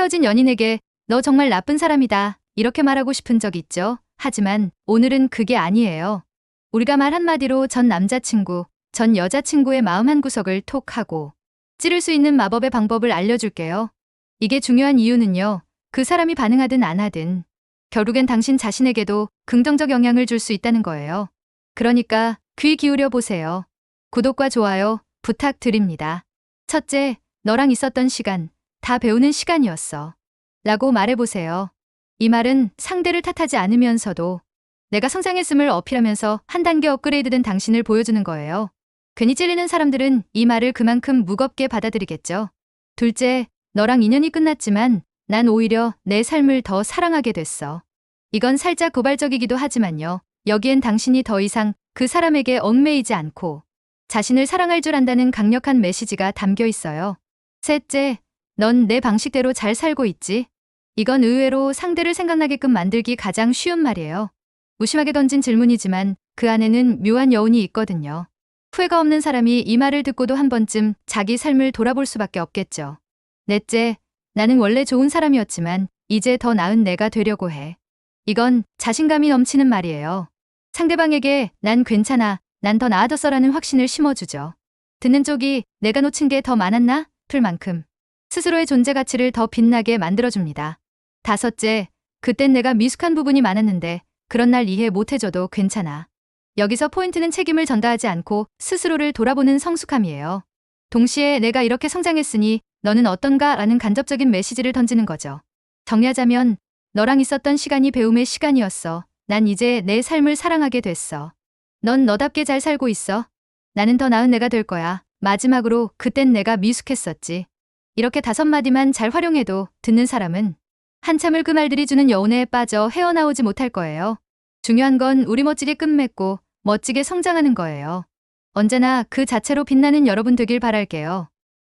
헤어진 연인에게 너 정말 나쁜 사람이다. 이렇게 말하고 싶은 적 있죠? 하지만 오늘은 그게 아니에요. 우리가 말 한마디로 전 남자친구, 전 여자친구의 마음 한 구석을 톡 하고 찌를 수 있는 마법의 방법을 알려줄게요. 이게 중요한 이유는요. 그 사람이 반응하든 안 하든 결국엔 당신 자신에게도 긍정적 영향을 줄 수 있다는 거예요. 그러니까 귀 기울여 보세요. 구독과 좋아요 부탁드립니다. 첫째, 너랑 있었던 시간 다 배우는 시간이었어. 라고 말해보세요. 이 말은 상대를 탓하지 않으면서도 내가 성장했음을 어필하면서 한 단계 업그레이드된 당신을 보여주는 거예요. 괜히 찔리는 사람들은 이 말을 그만큼 무겁게 받아들이겠죠. 둘째, 너랑 인연이 끝났지만 난 오히려 내 삶을 더 사랑하게 됐어. 이건 살짝 고발적이기도 하지만요. 여기엔 당신이 더 이상 그 사람에게 얽매이지 않고 자신을 사랑할 줄 안다는 강력한 메시지가 담겨 있어요. 셋째, 넌 내 방식대로 잘 살고 있지? 이건 의외로 상대를 생각나게끔 만들기 가장 쉬운 말이에요. 무심하게 던진 질문이지만 그 안에는 묘한 여운이 있거든요. 후회가 없는 사람이 이 말을 듣고도 한 번쯤 자기 삶을 돌아볼 수밖에 없겠죠. 넷째, 나는 원래 좋은 사람이었지만 이제 더 나은 내가 되려고 해. 이건 자신감이 넘치는 말이에요. 상대방에게 난 괜찮아, 난 더 나아졌어라는 확신을 심어주죠. 듣는 쪽이 내가 놓친 게 더 많았나? 풀 만큼 스스로의 존재 가치를 더 빛나게 만들어줍니다. 다섯째, 그땐 내가 미숙한 부분이 많았는데 그런 날 이해 못해줘도 괜찮아. 여기서 포인트는 책임을 전가하지 않고 스스로를 돌아보는 성숙함이에요. 동시에 내가 이렇게 성장했으니 너는 어떤가? 라는 간접적인 메시지를 던지는 거죠. 정리하자면 너랑 있었던 시간이 배움의 시간이었어. 난 이제 내 삶을 사랑하게 됐어. 넌 너답게 잘 살고 있어. 나는 더 나은 내가 될 거야. 마지막으로 그땐 내가 미숙했었지. 이렇게 다섯 마디만 잘 활용해도 듣는 사람은 한참을 그 말들이 주는 여운에 빠져 헤어나오지 못할 거예요. 중요한 건 우리 멋지게 끝맺고 멋지게 성장하는 거예요. 언제나 그 자체로 빛나는 여러분 되길 바랄게요.